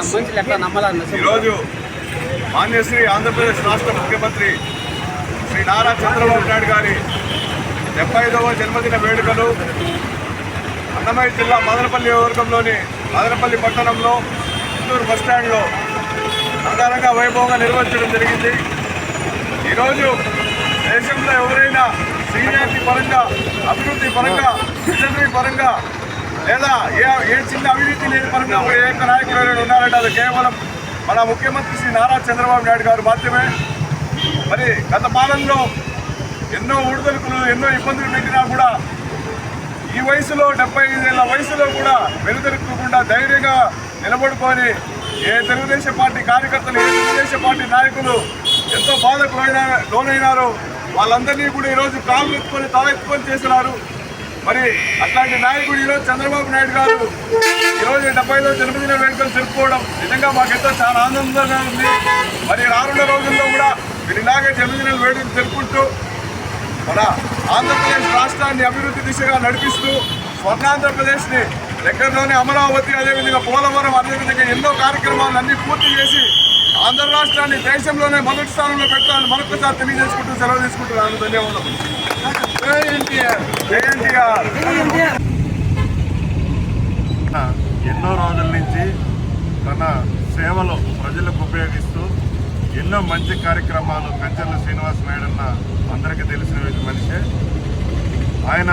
మనుషులు ఎట్లా నమ్మాలన్న ఈరోజు మాన్యశ్రీ ఆంధ్రప్రదేశ్ రాష్ట్ర ముఖ్యమంత్రి శ్రీ నారా చంద్రబాబు నాయుడు గారి డెబ్బై ఐదవ జన్మదిన వేడుకలు అన్నమయ్య జిల్లా మదనపల్లి వర్గంలోని మదనపల్లి పట్టణంలో చిత్తూరు బస్టాండ్లో అంగరంగ వైభవంగా నిర్వహించడం జరిగింది. ఈరోజు దేశంలో ఎవరైనా సీనియారిటీ పరంగా అభివృద్ధి పరంగా విజనరీ పరంగా లేదా ఏ ఏ చిన్న అవినీతి లేని పరంగా ఏ నాయకులు నాయకుడు ఉన్నారంటే అది కేవలం మన ముఖ్యమంత్రి శ్రీ నారా చంద్రబాబు నాయుడు గారు మాత్రమే. మరి గత పాలనలో ఎన్నో ఉడుదలుకులు ఎన్నో ఇబ్బందులు పెట్టినా కూడా ఈ వయసులో డెబ్బై ఐదేళ్ళ వయసులో కూడా వెనుదరుక్కోకుండా ధైర్యంగా నిలబడుకొని ఏ తెలుగుదేశం పార్టీ కార్యకర్తలు ఏ తెలుగుదేశం పార్టీ నాయకులు ఎంతో బాధకు లోన లోనైనారో వాళ్ళందరినీ కూడా ఈరోజు కాళ్ళు ఎత్తుకొని తలెత్తుకొని చేసినారు. మరి అట్లాంటి నాయకుడు ఈరోజు చంద్రబాబు నాయుడు గారు ఈరోజు డెబ్బైలో జన్మదిన వేడుకలు జరుపుకోవడం నిజంగా మాకెంతో చాలా ఆనందంగా ఉంది. మరి రానున్న రోజుల్లో కూడా మీరు ఇలాగే జన్మదిన వేడుకలు జరుపుకుంటూ మన ఆంధ్రప్రదేశ్ రాష్ట్రాన్ని అభివృద్ధి దిశగా నడిపిస్తూ స్వర్ణాంధ్రప్రదేశ్ని దగ్గరలోనే అమరావతి అదేవిధంగా పోలవరం అదేవిధంగా ఎన్నో కార్యక్రమాలు అన్నీ పూర్తి చేసి ఆంధ్ర రాష్ట్రాన్ని దేశంలోనే మొదటి స్థానంలో పెట్టాలని మరొకసారి తెలియజేసుకుంటూ సెలవు తీసుకుంటున్నాను. ధన్యవాదాలు. ఎన్నో రోజుల నుంచి తన సేవలు ప్రజలకు ఉపయోగిస్తూ ఎన్నో మంచి కార్యక్రమాలు కంచెల శ్రీనివాస నాయుడు అన్న అందరికీ తెలిసిన మనిషే. ఆయన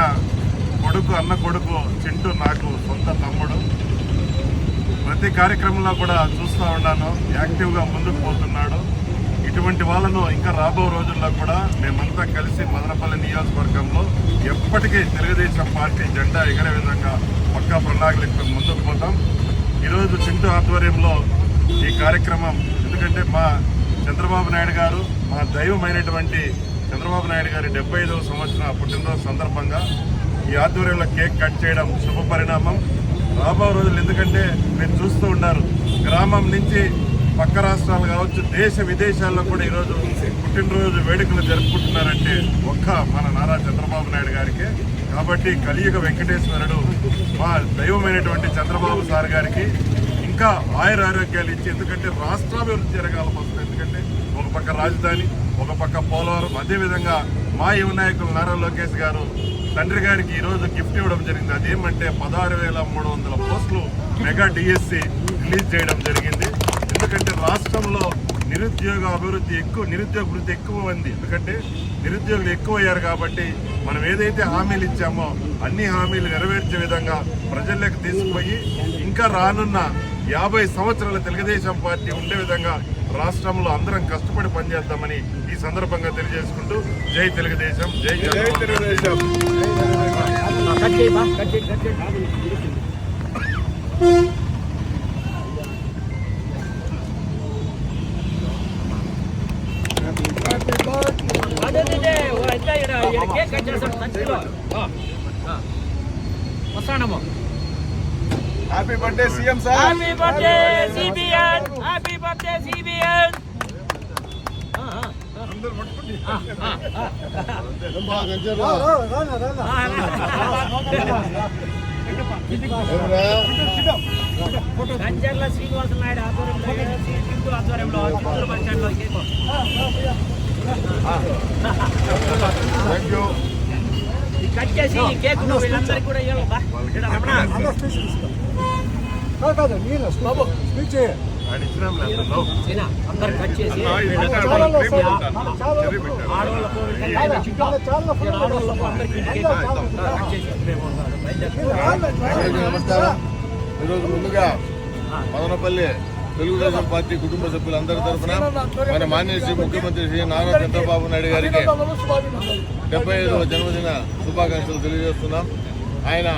కొడుకు అన్న కొడుకు చింటూ నాకు సొంత తమ్ముడు. ప్రతి కార్యక్రమంలో కూడా చూస్తూ ఉన్నాను. యాక్టివ్గా ముందుకు పోతున్నాడు. ఇటువంటి వాళ్ళను ఇంకా రాబో రోజుల్లో కూడా మేమంతా కలిసి మదనపల్లి నియోజకవర్గంలో ఎప్పటికీ తెలుగుదేశం పార్టీ జెండా ఎగరే విధంగా పక్కా ప్రణాళికలకు ముందుకు పోతాం. ఈరోజు చింటూ ఆధ్వర్యంలో ఈ కార్యక్రమం ఎందుకంటే మా చంద్రబాబు నాయుడు గారు మా దైవమైనటువంటి చంద్రబాబు నాయుడు గారి డెబ్బై ఐదవ సంవత్సరం పుట్టినరోజు సందర్భంగా ఈ ఆధ్వర్యంలో కేక్ కట్ చేయడం శుభ పరిణామం రాబో రోజులు ఎందుకంటే మీరు చూస్తూ ఉన్నారు గ్రామం నుంచి పక్క రాష్ట్రాలు కావచ్చు దేశ విదేశాల్లో కూడా ఈరోజు పుట్టినరోజు వేడుకలు జరుపుకుంటున్నారంటే ఒక్క మన నారా చంద్రబాబు నాయుడు గారికి. కాబట్టి కలియుగ వెంకటేశ్వరుడు మా దైవమైనటువంటి చంద్రబాబు సార్ గారికి ఇంకా ఆయుర ఆరోగ్యాలు ఇచ్చి ఎందుకంటే రాష్ట్రాభివృద్ధి జరగాలి ఫస్ట్ ఎందుకంటే ఒక పక్క రాజధాని ఒక పక్క పోలవరం అదేవిధంగా మా యువ నాయకులు నారా లోకేష్ గారు తండ్రి గారికి ఈరోజు గిఫ్ట్ ఇవ్వడం జరిగింది. అదేమంటే పదహారు వేల మూడు వందల పోస్టులు మెగా డిఎస్సి రిలీజ్ చేయడం జరిగింది. ఎందుకంటే రాష్ట్రంలో నిరుద్యోగ అభివృద్ధి ఎక్కువ నిరుద్యోగ వృద్ధి ఎక్కువ ఉంది. ఎందుకంటే నిరుద్యోగులు ఎక్కువ అయ్యారు కాబట్టి మనం ఏదైతే హామీలు ఇచ్చామో అన్ని హామీలు నెరవేర్చే విధంగా ప్రజల్లోకి తీసుకుపోయి ఇంకా రానున్న యాభై సంవత్సరాల తెలుగుదేశం పార్టీ ఉండే విధంగా రాష్ట్రంలో అందరం కష్టపడి పనిచేద్దామని ఈ సందర్భంగా తెలియజేసుకుంటూ జై తెలుగుదేశం జై తెలుగుదేశం. కేక్ కట్ చేస్తాడు సంచిలో వస్తానమ్మా happy birthday CM sir happy birthday CBN happy birthday CBN Kancharla Srinivasa Naidu ఆధ్వర్యంలో సింపుల్ ఆధ్వర్యంలో చిత్తూరు బస్ స్టాండ్లో కేక్ థ్యాంక్ యూ కట్ చేసి కేక్ వీళ్ళందరికీ కూడా అందరు కట్ చేసి ఈరోజు ముందుగా మదనపల్లి తెలుగుదేశం పార్టీ కుటుంబ సభ్యులందరి తరఫున మన మాన్యశ్రీ ముఖ్యమంత్రి శ్రీ నారా చంద్రబాబు నాయుడు గారికి డెబ్బై ఐదవ జన్మదిన శుభాకాంక్షలు తెలియజేస్తున్నాం. ఆయన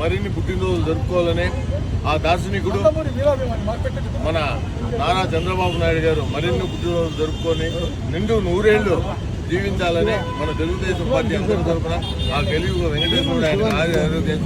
మరిన్ని పుట్టినరోజులు జరుపుకోవాలని ఆ దార్శనికుడు మన నారా చంద్రబాబు నాయుడు గారు మరిన్ని పుట్టినరోజులు జరుపుకొని నిండు నూరేళ్ళు జీవించాలని మన తెలుగుదేశం పార్టీ అందరి తరఫున ఆ కలియుగ వెంకటేశ్వరుడు ఆయన ఆరోగ్యం